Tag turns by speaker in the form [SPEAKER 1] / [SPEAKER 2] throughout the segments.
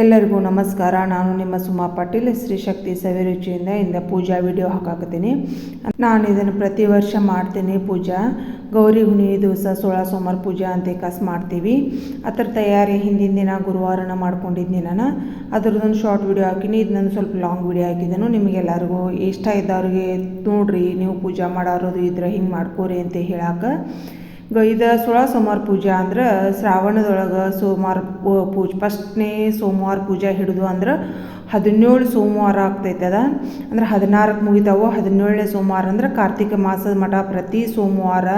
[SPEAKER 1] ಎಲ್ಲರಿಗೂ ನಮಸ್ಕಾರ. ನಾನು ನಿಮ್ಮ ಸುಮಾ ಪಾಟೀಲ್. ಶ್ರೀ ಶಕ್ತಿ ಸವಿರುಚಿಯಿಂದ ಇಂದ ಪೂಜಾ ವಿಡಿಯೋ ಹಾಕಾಕತ್ತೀನಿ. ನಾನು ಇದನ್ನು ಪ್ರತಿ ವರ್ಷ ಮಾಡ್ತೀನಿ ಪೂಜಾ. ಗೌರಿ ಹುಣಿ ದಿವಸ ಸೋಳ ಸೋಮವಾರ ಪೂಜಾ ಅಂತ ಕಾಸು ಮಾಡ್ತೀವಿ. ಅದ್ರ ತಯಾರಿ ಹಿಂದಿನ ದಿನ ಗುರುವಾರನ ಮಾಡ್ಕೊಂಡಿದ್ದೀನಿ ನಾನು. ಅದ್ರದ್ದೊಂದು ಶಾರ್ಟ್ ವಿಡಿಯೋ ಹಾಕಿನಿ. ಇದನ್ನೊಂದು ಸ್ವಲ್ಪ ಲಾಂಗ್ ವಿಡಿಯೋ ಹಾಕಿದ್ದೇನೆ ನಿಮಗೆಲ್ಲರಿಗೂ ಇಷ್ಟ ಇದ್ದವ್ರಿಗೆ ನೋಡ್ರಿ, ನೀವು ಪೂಜಾ ಮಾಡೋರು ಇದ್ರೆ ಹಿಂಗೆ ಮಾಡ್ಕೋರಿ ಅಂತ ಹೇಳಾಕ. ಗ ಇದು ಸುಳ ಸೋಮವಾರ ಪೂಜೆ ಅಂದ್ರೆ ಶ್ರಾವಣದೊಳಗೆ ಸೋಮವಾರ ಪೂಜೆ ಫಸ್ಟ್ನೇ ಸೋಮವಾರ ಪೂಜೆ ಹಿಡಿದು ಅಂದ್ರೆ ಹದಿನೇಳು ಸೋಮವಾರ ಆಗ್ತೈತೆ ಅದ? ಅಂದ್ರೆ ಹದಿನಾರಕ್ಕೆ ಮುಗಿತಾವೋ, ಹದಿನೇಳನೇ ಸೋಮವಾರ? ಅಂದ್ರೆ ಕಾರ್ತಿಕ ಮಾಸದ ಮಠ ಪ್ರತಿ ಸೋಮವಾರ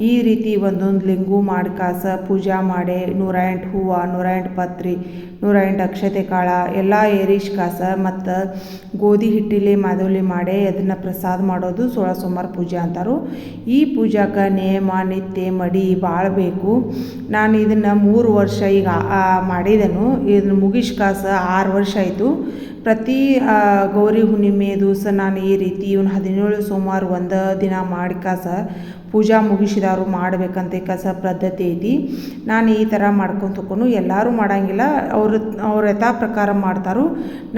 [SPEAKER 1] ಈ ರೀತಿ ಒಂದೊಂದು ಲಿಂಗು ಮಾಡಿ ಕಾಸ ಪೂಜಾ ಮಾಡಿ, ನೂರ ಎಂಟು ಹೂವು, ನೂರ ಎಂಟು ಪತ್ರಿ, ನೂರ ಎಂಟು ಅಕ್ಷತೆ ಕಾಳ, ಎಲ್ಲ ಏರಿಶ್ ಕಾಸ ಮತ್ತು ಗೋಧಿ ಹಿಟ್ಟಿಲಿ ಮಾದಲಿ ಮಾಡಿ ಅದನ್ನು ಪ್ರಸಾದ ಮಾಡೋದು ಸೋಳ ಸೋಮವಾರ ಪೂಜೆ ಅಂತಾರು. ಈ ಪೂಜಾಕ್ಕೆ ನೇಮ, ನಿತ್ಯ, ಮಡಿ ಭಾಳ ಬೇಕು. ನಾನು ಇದನ್ನು ಮೂರು ವರ್ಷ ಈಗ ಮಾಡಿದೆನು. ಇದನ್ನು ಮುಗಿಸ್ ಕಾಸ ಆರು ವರ್ಷ ಆಯಿತು. ಪ್ರತಿ ಗೌರಿ ಹುಣ್ಣಿಮೆ ದಿವಸ ನಾನು ಈ ರೀತಿ ಇವನು ಹದಿನೇಳು ಸೋಮವಾರ ಒಂದು ದಿನ ಮಾಡಿ ಕಾಸ ಪೂಜಾ ಮುಗಿಸಿದವರು ಮಾಡಬೇಕಂತ ಕಸ ಪದ್ಧತಿ ಐತಿ ನಾನು ಈ ಥರ ಮಾಡ್ಕೊಂಡು ಎಲ್ಲರೂ ಮಾಡೋಂಗಿಲ್ಲ. ಅವ್ರ ಅವ್ರ ಯಥಾ ಪ್ರಕಾರ ಮಾಡ್ತಾರೋ.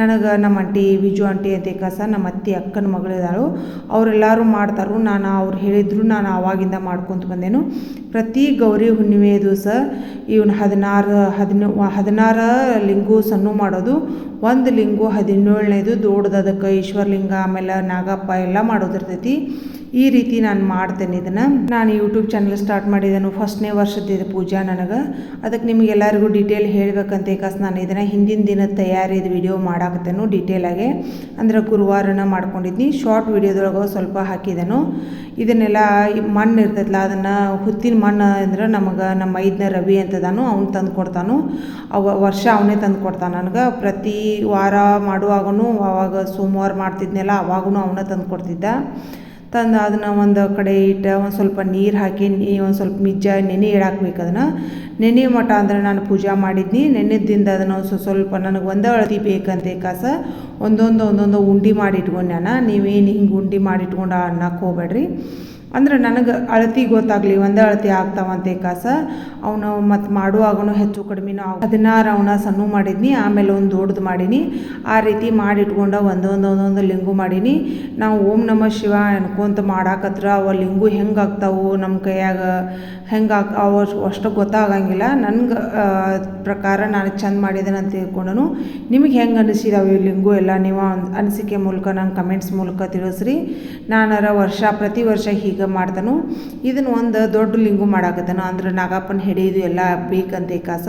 [SPEAKER 1] ನನಗೆ ನಮ್ಮ ಅಂಟಿ ವಿಜು ಅಂಟಿ ಅಂತ ಕಸ, ನಮ್ಮ ಅತ್ತಿ ಅಕ್ಕನ ಮಗಳಿದ್ದಾಳು ಅವರೆಲ್ಲರೂ ಮಾಡ್ತಾರೋ. ನಾನು ಅವ್ರು ಹೇಳಿದ್ರು ನಾನು ಆವಾಗಿಂದ ಮಾಡ್ಕೊತ ಬಂದೆನು. ಪ್ರತಿ ಗೌರಿ ಹುಣ್ಣಿಮೆ ದಿವಸ ಇವನು ಹದಿನಾರು, ಹದಿನ, ಹದಿನಾರು ಲಿಂಗು ಸಣ್ಣ ಮಾಡೋದು. ಒಂದು ಲಿಂಗು ಹದಿನೇಳನೇದು ದೊಡ್ಡದು ಅದಕ್ಕೆ ಈಶ್ವರಲಿಂಗ, ಆಮೇಲೆ ನಾಗಪ್ಪ ಎಲ್ಲ ಮಾಡೋದಿರ್ತೈತಿ. ಈ ರೀತಿ ನಾನು ಮಾಡ್ತೇನೆ ಇದನ್ನು. ನಾನು ಯೂಟ್ಯೂಬ್ ಚಾನಲ್ ಸ್ಟಾರ್ಟ್ ಮಾಡಿದ್ದೇನೆ ಫಸ್ಟ್ನೇ ವರ್ಷದ ಪೂಜಾ ನನಗೆ. ಅದಕ್ಕೆ ನಿಮಗೆಲ್ಲರಿಗೂ ಡೀಟೇಲ್ ಹೇಳಬೇಕಂತ ಏಕಾಸ್ ನಾನು ಇದನ್ನು ಹಿಂದಿನ ದಿನದ ತಯಾರಿದ ವಿಡಿಯೋ ಮಾಡಾಕತ್ತೇನು ಡೀಟೇಲಾಗೆ ಅಂದ್ರೆ ಗುರುವಾರನ ಮಾಡ್ಕೊಂಡಿದ್ನಿ. ಶಾರ್ಟ್ ವಿಡಿಯೋದೊಳಗೆ ಸ್ವಲ್ಪ ಹಾಕಿದೆನು. ಇದನ್ನೆಲ್ಲ ಮಣ್ಣು ಇರ್ತೈತಲ್ಲ ಅದನ್ನು ಹುತ್ತಿನ ಮಣ್ಣು ಅಂದ್ರೆ ನಮಗೆ ನಮ್ಮ ಐದನೇ ರವಿ ಅಂತದಾನು ಅವ್ನು ತಂದು ಕೊಡ್ತಾನು. ಅವ ವರ್ಷ ಅವನೇ ತಂದು ಕೊಡ್ತಾನೆ ನನಗೆ. ಪ್ರತಿ ವಾರ ಮಾಡುವಾಗೂ ಅವಾಗ ಸೋಮವಾರ ಮಾಡ್ತಿದ್ನೆಲ್ಲ ಅವಾಗೂ ಅವನೇ ತಂದು ಕೊಡ್ತಿದ್ದ. ತಂದು ಅದನ್ನು ಒಂದು ಕಡೆ ಇಟ್ಟು ಒಂದು ಸ್ವಲ್ಪ ನೀರು ಹಾಕಿ, ನೀ ಒಂದು ಸ್ವಲ್ಪ ಮಿಜ್ಜ ನೆನೆ ಇಡಾಕ್ಬೇಕು ಅದನ್ನು. ನೆನೆ ಮಠ ಅಂದರೆ ನಾನು ಪೂಜೆ ಮಾಡಿದ್ನಿ. ನೆನೆದಿಂದ ಅದನ್ನು ಸ್ವಲ್ಪ ನನಗೆ ಒಂದೇ ಅಳತಿ ಬೇಕಂತ ಕಾಸ. ಒಂದೊಂದು ಒಂದೊಂದು ಉಂಡೆ ಮಾಡಿ ಇಟ್ಕೊಂಡ್ಯಾನ ನಾನು. ನೀವೇನು ಹಿಂಗೆ ಉಂಡೆ ಮಾಡಿ ಇಟ್ಕೊಂಡು ಅನ್ನಕ್ಕೆ ಹೋಗ್ಬೇಡ್ರಿ. ಅಂದ್ರೆ ನನಗೆ ಅಳತಿ ಗೊತ್ತಾಗಲಿ, ಒಂದೇ ಅಳತಿ ಆಗ್ತಾವಂತೆ ಕಾಸ ಅವನು ಮತ್ತು ಮಾಡುವಾಗನು ಹೆಚ್ಚು ಕಡಿಮೆನೂ ಆಗ ಹದಿನಾರು ಅವನ ಸಣ್ಣ ಮಾಡಿದ್ನಿ, ಆಮೇಲೆ ಒಂದು ದೊಡ್ಡದು ಮಾಡೀನಿ. ಆ ರೀತಿ ಮಾಡಿಟ್ಕೊಂಡು ಒಂದೊಂದು ಲಿಂಗು ಮಾಡೀನಿ. ನಾವು ಓಂ ನಮ ಶಿವ ಅನ್ಕೊಂತ ಮಾಡಾಕತ್ರ ಅವ ಲಿಂಗು ಹೆಂಗೆ ಆಗ್ತಾವು ನಮ್ಮ ಕೈಯಾಗ, ಹೆಂಗೆ ಆಗ್ ಅವ ಅಷ್ಟು ಗೊತ್ತಾಗಂಗಿಲ್ಲ. ನನಗೆ ಪ್ರಕಾರ ನಾನು ಚಂದ ಮಾಡಿದ್ದೇನೆ ಅಂತ ತಿಳ್ಕೊಂಡನು. ನಿಮಗೆ ಹೆಂಗೆ ಅನಿಸಿದಾವೆ ಈ ಲಿಂಗು ಎಲ್ಲ ನೀವು ಅನಿಸಿಕೆ ಮೂಲಕ, ನಂಗೆ ಕಮೆಂಟ್ಸ್ ಮೂಲಕ ತಿಳಿಸ್ರಿ. ನಾನಾರ ವರ್ಷ, ಪ್ರತಿ ವರ್ಷ ಹೀಗೆ ಮಾಡ್ತಾನು. ಇದನ್ನು ಒಂದು ದೊಡ್ಡ ಲಿಂಗು ಮಾಡಾಕತ್ತಾನು. ಅಂದ್ರೆ ನಾಗಪ್ಪನ ಹಿಡಿಯೋದು ಎಲ್ಲ ಬೇಕಂತ ಕಾಸ.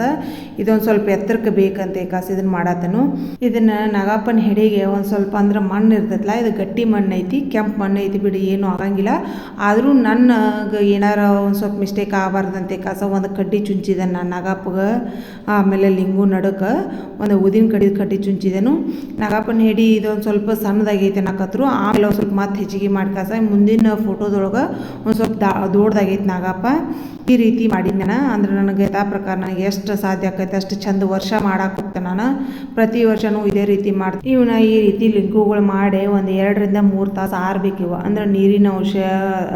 [SPEAKER 1] ಇದೊಂದು ಸ್ವಲ್ಪ ಎತ್ತರಕ್ಕೆ ಬೇಕಂತ ಕಾಸ ಇದನ್ನು ಮಾಡತ್ತನು ಇದನ್ನು ನಾಗಪ್ಪನ ಹೆಡೆಗೆ ಒಂದು ಸ್ವಲ್ಪ ಅಂದ್ರೆ ಮಣ್ಣು ಇರ್ತೈತಲ್ಲ ಇದು ಗಟ್ಟಿ ಮಣ್ಣು ಐತಿ, ಕೆಂಪು ಮಣ್ಣು ಐತಿ ಬಿಡಿ, ಏನೂ ಆಗಂಗಿಲ್ಲ. ಆದರೂ ನನ್ನ ಏನಾರ ಒಂದು ಸ್ವಲ್ಪ ಮಿಸ್ಟೇಕ್ ಆಗಬಾರ್ದಂತೆ ಕಾಸ. ಒಂದು ಕಡ್ಡಿ ಚುಂಚಿದೆ ನಾನು ನಾಗಪ್ಪಗೆ. ಆಮೇಲೆ ಲಿಂಗು ನಡಕ್ಕೆ ಒಂದು ಉದಿನ ಕಡಿ ಕಡ್ಡಿ ಚುಂಚಿದನು. ನಾಗಪ್ಪನ ಹೆಡಿ ಇದೊಂದು ಸ್ವಲ್ಪ ಸಣ್ಣದಾಗೈತೆ ನಾಕತ್ರು ಆಮೇಲೆ ಒಂದು ಸ್ವಲ್ಪ ಮತ್ತೆ ಹೆಚ್ಚಿಗೆ ಮಾಡಿ ಕಾಸ. ಮುಂದಿನ ಫೋಟೋದೊಳಗೆ ಒಂದು ಸ್ವಲ್ಪ ದಾ ದೊಡ್ಡದಾಗೈತೆ ನಾಗಪ್ಪ. ಈ ರೀತಿ ಮಾಡಿದ್ದೆ ನಾನು. ಅಂದ್ರೆ ನನಗೆ ಯಥಾ ಪ್ರಕಾರ ನನಗೆ ಎಷ್ಟು ಸಾಧ್ಯ ಆಕೈತೆ, ಅಷ್ಟು ಚಂದ ವರ್ಷ ಮಾಡಕ್ಕೆ ಹೋಗ್ತೇನೆ ನಾನು. ಪ್ರತಿ ವರ್ಷವೂ ಇದೇ ರೀತಿ ಮಾಡ್ತೀನಿ. ಇವನ್ನ ಈ ರೀತಿ ಲಿಂಕುಗಳು ಮಾಡಿ ಒಂದು ಎರಡರಿಂದ ಮೂರು ತಾಸು ಇವ ಅಂದ್ರೆ ನೀರಿನ ಅಂಶ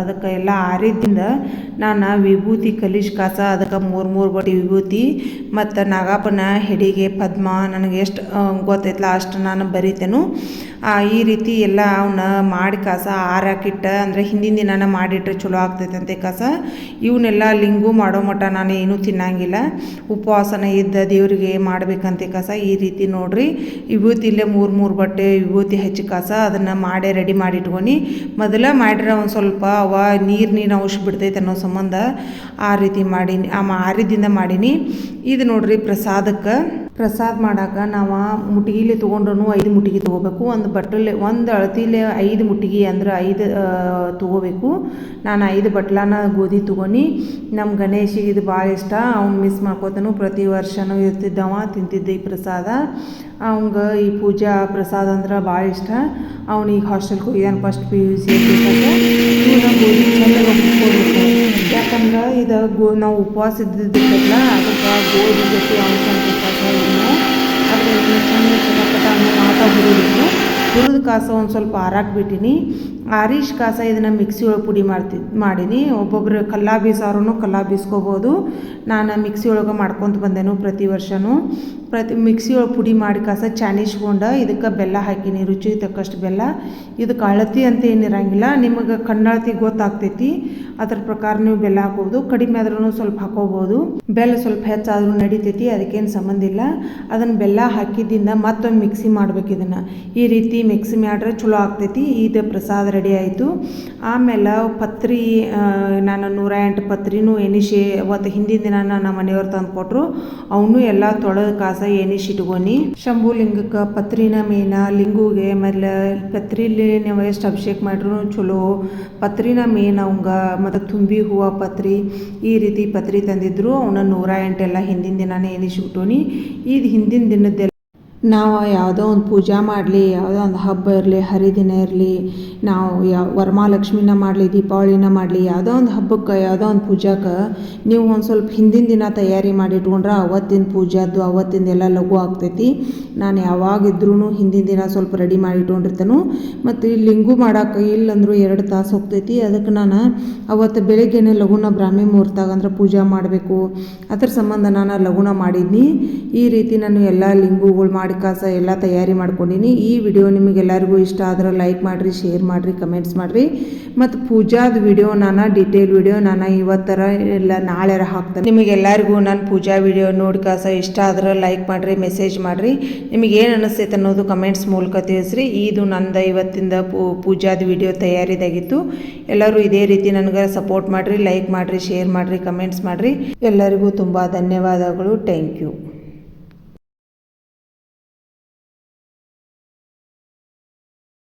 [SPEAKER 1] ಅದಕ್ಕೆ ಎಲ್ಲ ಆರಿದ್ದಿಂದ ನಾನು ವಿಭೂತಿ ಕಲಿಶ್ ಕಾಸ ಅದಕ್ಕೆ ಮೂರು ಮೂರು ಬಡಿ ವಿಭೂತಿ ಮತ್ತು ನಾಗಪ್ಪನ ಹೆಡಿಗೆ ಪದ್ಮ ನನಗೆ ಎಷ್ಟು ಗೊತ್ತೈತಲ್ಲ ಅಷ್ಟು ನಾನು ಬರಿತೇನು. ಈ ರೀತಿ ಎಲ್ಲ ಅವನ್ನ ಮಾಡಿ ಕಸ ಆರಾಕಿಟ್ಟ, ಅಂದರೆ ಹಿಂದಿನ ದಿನ ಮಾಡಿಟ್ರೆ ಚಲೋ ಆಗ್ತೈತಂತೆ ಕಸ. ಇವನ್ನೆಲ್ಲ ಲಿಂಗು ಮಾಡೋ ಮಟ್ಟ ನಾನು ಏನೂ ತಿನ್ನಂಗಿಲ್ಲ. ಉಪವಾಸನ ಇದ್ದ ದೇವರಿಗೆ ಮಾಡಬೇಕಂತೆ ಕಸ ಈ ರೀತಿ ನೋಡ್ರಿ. ವಿಭೂತಿ ಇಲ್ಲೇ ಮೂರು ಮೂರು ಬಟ್ಟೆ, ವಿಭೂತಿ ಹೆಚ್ಚು ಕಸ ಅದನ್ನು ಮಾಡೇ ರೆಡಿ ಮಾಡಿ ಇಟ್ಕೊನಿ ಮೊದಲ ಮಾಡಿರ ಒಂದು ಸ್ವಲ್ಪ ಅವ ನೀರು ನೀರು ಅಂಶ ಬಿಡ್ತೈತೆ ಅನ್ನೋ ಸಂಬಂಧ ಆ ರೀತಿ ಮಾಡೀನಿ, ಆ ಮಾರಿದಿಂದ ಮಾಡೀನಿ. ಇದು ನೋಡ್ರಿ ಪ್ರಸಾದಕ್ಕೆ. ಪ್ರಸಾದ ಮಾಡಾಕ ನಾವು ಮುಟ್ಗಿಲಿ ತೊಗೊಂಡ್ರೂ ಐದು ಮುಟ್ಗಿ ತೊಗೋಬೇಕು. ಒಂದು ಬಟ್ಟಲೆ ಒಂದು ಅಳತಿಲೆ ಐದು ಮುಟ್ಟಿಗೆ ಅಂದ್ರೆ ಐದು ತೊಗೋಬೇಕು. ನಾನು ಐದು ಬಟ್ಲಾನ ಗೋಧಿ ತೊಗೊಂಡು ನಮ್ಮ ಗಣೇಶಿಗೆ ಇದು ಭಾಳ ಇಷ್ಟ. ಅವ್ನು ಮಿಸ್ ಮಾಡ್ಕೋತಾನು. ಪ್ರತಿ ವರ್ಷನೂ ಇರ್ತಿದ್ದವ, ತಿಂತಿದ್ದ ಈ ಪ್ರಸಾದ. ಅವಂಗ ಈ ಪೂಜಾ ಪ್ರಸಾದ ಅಂದ್ರೆ ಭಾಳ ಇಷ್ಟ. ಅವ್ನಿಗೆ ಹಾಸ್ಟೆಲ್ಗೆ ಹೋಗಿದ್ದಾನೆ ಫಸ್ಟ್ ಪಿ ಯು ಸಿ ಯಾಕಂದ್ರೆ ಇದು ಗೋ, ನಾವು ಉಪವಾಸ ಇದ್ದಿದ್ದಲ್ಲ ಅದಕ್ಕೆ ಗೋಧಿ ಜೊತೆ ಅಂಶ ಅದನ್ನು ಚಂದ ಚಟಪಟ ಮಾತಾ ಹುರಿಬೇಕು ಹುರಿದ ಕಾಸ ಒಂದು ಸ್ವಲ್ಪ ಆರಾಕ್ಬಿಟ್ಟಿನಿ ಆರೀಶ್ ಕಾಸ ಇದನ್ನು ಮಿಕ್ಸಿ ಒಳಗೆ ಪುಡಿ ಮಾಡ್ತಿ, ಮಾಡೀನಿ. ಒಬ್ಬೊಬ್ಬರು ಕಲ್ಲ ಬೀಸಾರು ಕಲ್ಲ ಬೀಸ್ಕೋಬೋದು. ನಾನು ಮಿಕ್ಸಿ ಒಳಗೆ ಮಾಡ್ಕೊತ ಬಂದೆನು ಪ್ರತಿ ವರ್ಷವೂ ಪ್ರತಿ ಮಿಕ್ಸಿ ಒಳಗೆ ಪುಡಿ ಮಾಡಿ ಕಾಸ ಚಾಣಿಸ್ಕೊಂಡು ಇದಕ್ಕೆ ಬೆಲ್ಲ ಹಾಕಿನಿ. ರುಚಿಗೆ ತಕ್ಕಷ್ಟು ಬೆಲ್ಲ. ಇದಕ್ಕೆ ಅಳತಿ ಅಂತ ಏನಿರಂಗಿಲ್ಲ ನಿಮಗೆ ಕಣ್ಣಳತಿ ಗೊತ್ತಾಗ್ತೈತಿ. ಅದ್ರ ಪ್ರಕಾರ ನೀವು ಬೆಲ್ಲ ಹಾಕೋಬೋದು. ಕಡಿಮೆ ಆದ್ರೂ ಸ್ವಲ್ಪ ಹಾಕೋಬೋದು ಬೆಲ್ಲ ಸ್ವಲ್ಪ ಹೆಚ್ಚಾದರೂ ನಡಿತೈತಿ. ಅದಕ್ಕೇನು ಸಂಬಂಧ ಇಲ್ಲ. ಅದನ್ನು ಬೆಲ್ಲ ಹಾಕಿದ್ದಿಂದ ಮತ್ತೊಂದು ಮಿಕ್ಸಿ ಮಾಡ್ಬೇಕು ಇದನ್ನು. ಈ ರೀತಿ ಮಿಕ್ಸಿ ಮಾಡ್ರೆ ಚಲೋ ಆಗ್ತೈತಿ. ಇದು ಪ್ರಸಾದ ರೆಡಿ ಆಯಿತು. ಆಮೇಲೆ ಪತ್ರಿ ನಾನು ನೂರ ಎಂಟು ಪತ್ರಿನೂ ಎಣಿಸಿ, ಅವತ್ತು ಹಿಂದಿನ ದಿನ ನಮ್ಮ ಮನೆಯವ್ರು ತಂದು ಕೊಟ್ಟರು ಅವನು ಎಲ್ಲ ತೊಳೆದು ಕಾಸ ಎನಿಶ್ ಇಟ್ಕೊನಿ ಶಂಭು ಲಿಂಗಕ್ಕೆ ಪತ್ರಿನ ಮೇನ, ಲಿಂಗುಗೆ, ಆಮೇಲೆ ಪತ್ರಿಲಿ ನೀವು ಎಷ್ಟು ಅಭಿಷೇಕ ಮಾಡ್ರು ಚಲೋ. ಪತ್ರಿನ ಮೇನ್ ಅವಂಗ, ಮತ್ತು ತುಂಬಿ ಹೂವು ಪತ್ರಿ, ಈ ರೀತಿ ಪತ್ರಿ ತಂದಿದ್ರು. ಅವನ ನೂರ ಎಂಟೆಲ್ಲ ಹಿಂದಿನ ದಿನನೇ ಎನಿಸ್ಬಿಟ್ಟೋನಿ ಇದು ಹಿಂದಿನ ದಿನದ್ದೆಲ್ಲ ನಾವು ಯಾವುದೋ ಒಂದು ಪೂಜೆ ಮಾಡಲಿ, ಯಾವುದೋ ಒಂದು ಹಬ್ಬ ಇರಲಿ, ಹರಿದಿನ ಇರಲಿ, ನಾವು ಯಾವ ವರಮಹಾಲಕ್ಷ್ಮಿನ ಮಾಡಲಿ, ದೀಪಾವಳಿನ ಮಾಡಲಿ, ಯಾವುದೋ ಒಂದು ಹಬ್ಬಕ್ಕೆ, ಯಾವುದೋ ಒಂದು ಪೂಜಾಕ್ಕೆ ನೀವು ಒಂದು ಸ್ವಲ್ಪ ಹಿಂದಿನ ದಿನ ತಯಾರಿ ಮಾಡಿ ಇಟ್ಕೊಂಡ್ರೆ ಅವತ್ತಿನ ಪೂಜಾದ್ದು, ಅವತ್ತಿಂದ ಎಲ್ಲ ಲಘು ಆಗ್ತೈತಿ. ನಾನು ಯಾವಾಗಿದ್ರೂ ಹಿಂದಿನ ದಿನ ಸ್ವಲ್ಪ ರೆಡಿ ಮಾಡಿ ಇಟ್ಕೊಂಡಿರ್ತಾನು. ಮತ್ತು ಈ ಲಿಂಗು ಮಾಡಕ್ಕೆ ಇಲ್ಲಂದ್ರೂ ಎರಡು ತಾಸು ಹೋಗ್ತೈತಿ. ಅದಕ್ಕೆ ನಾನು ಅವತ್ತು ಬೆಳಗ್ಗೆನೆ ಲಘುನ ಬ್ರಾಹ್ಮಿ ಮುಹೂರ್ತಾಗ ಅಂದ್ರೆ ಪೂಜೆ ಮಾಡಬೇಕು. ಅದ್ರ ಸಂಬಂಧ ನಾನು ಲಘುನ ಮಾಡಿದ್ನಿ. ಈ ರೀತಿ ನಾನು ಎಲ್ಲ ಲಿಂಗುಗಳು ಮಾಡಿ ಕಾಸ ಎಲ್ಲ ತಯಾರಿ ಮಾಡ್ಕೊಂಡಿನಿ. ಈ ವಿಡಿಯೋ ನಿಮಗೆಲ್ಲರಿಗೂ ಇಷ್ಟ ಆದ್ರೆ ಲೈಕ್ ಮಾಡಿರಿ ಶೇರ್ ಮಾಡಿರಿ ಕಮೆಂಟ್ಸ್ ಮಾಡಿರಿ. ಮತ್ತು ಪೂಜಾದ ವಿಡಿಯೋ ನಾನು ಡೀಟೇಲ್ ವಿಡಿಯೋ ನಾನು ಇವತ್ತರ ಎಲ್ಲ ನಾಳೆ ಹಾಕ್ತೇನೆ. ನಿಮಗೆಲ್ಲರಿಗೂ ನಾನು ಪೂಜಾ ವಿಡಿಯೋ ನೋಡಿ ಕಾಸ ಇಷ್ಟ ಆದ್ರೆ ಲೈಕ್ ಮಾಡಿರಿ ಮೆಸೇಜ್ ಮಾಡಿರಿ. ನಿಮಗೆ ಏನು ಅನಿಸ್ತೈತೆ ಅನ್ನೋದು ಕಮೆಂಟ್ಸ್ ಮೂಲಕ ತಿಳಿಸ್ರಿ. ಇದು ನಂದು ಇವತ್ತಿಂದ ಪೂಜಾದ ವಿಡಿಯೋ ತಯಾರಿದಾಗಿತ್ತು. ಎಲ್ಲರೂ ಇದೇ ರೀತಿ ನನಗೆ ಸಪೋರ್ಟ್ ಮಾಡಿರಿ ಲೈಕ್ ಮಾಡಿರಿ ಶೇರ್ ಮಾಡಿರಿ ಕಮೆಂಟ್ಸ್ ಮಾಡಿರಿ. ಎಲ್ಲರಿಗೂ ತುಂಬ ಧನ್ಯವಾದಗಳು. Thank you